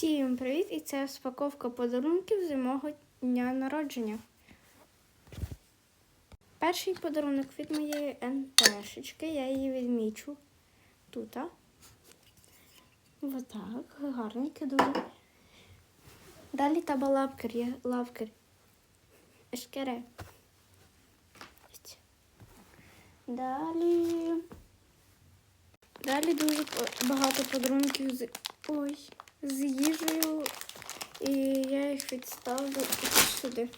Всім привіт! І це розпаковка подарунків з мого дня народження. Перший подарунок від моєї НПшечки. Я її відмічу тут. Отак, гарненьке дуже. Далі таба лапкер, є лапкер. Ешкере. Далі. Далі дуже багато подарунків з. Ой, з їжею. І я їх відставлю сюди.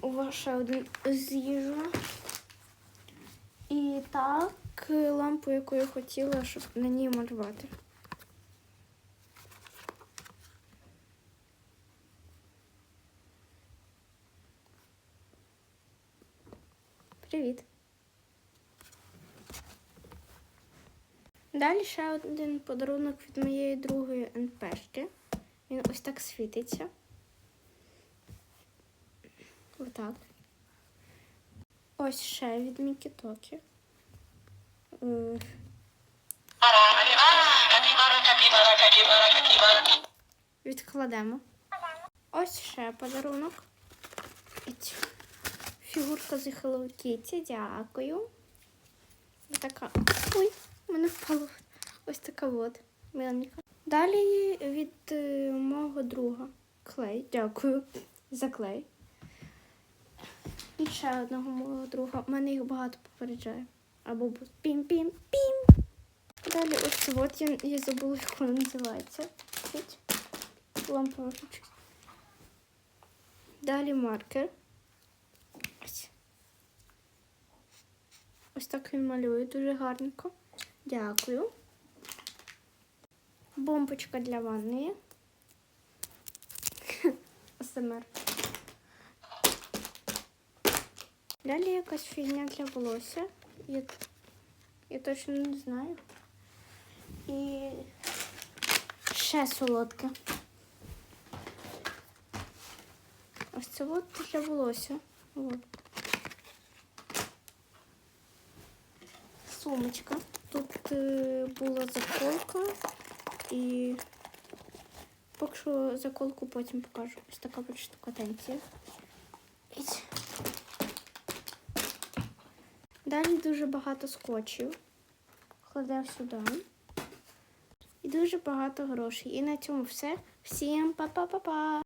У вас один з їжею. І так, лампу, яку я хотіла, щоб на ній малювати. Привіт. Далі ще один подарунок від моєї другої НПшки. Він ось так світиться. Отак. Ось ще від Мікі Токі. Е. Відкладемо. Ось ще подарунок. Фігурка з Hello Kitty. Дякую. Така. Ой, в мене впало. Ось така от. Миленька. Далі від е, мого друга клей. Дякую за клей. І ще одного мого друга. У мене їх багато попереджає. Або пім-пім-пім. Далі ось от я, я забула, як вона називається. Лампочки. Далі маркер. Ось. Ось так він малює дуже гарненько. Дякую. Бомбочка для ванної. СМР. Далі якась фігня для волосся. Я, я точно не знаю. І ще солодке. Ось це от для волосся. От. Сумочка. Тут е, була заколка і поки що заколку потім покажу. Ось така штукатенція. Далі дуже багато скотчів. Кладемо сюди. І дуже багато грошей. І на цьому все. Всім па-па-па-па!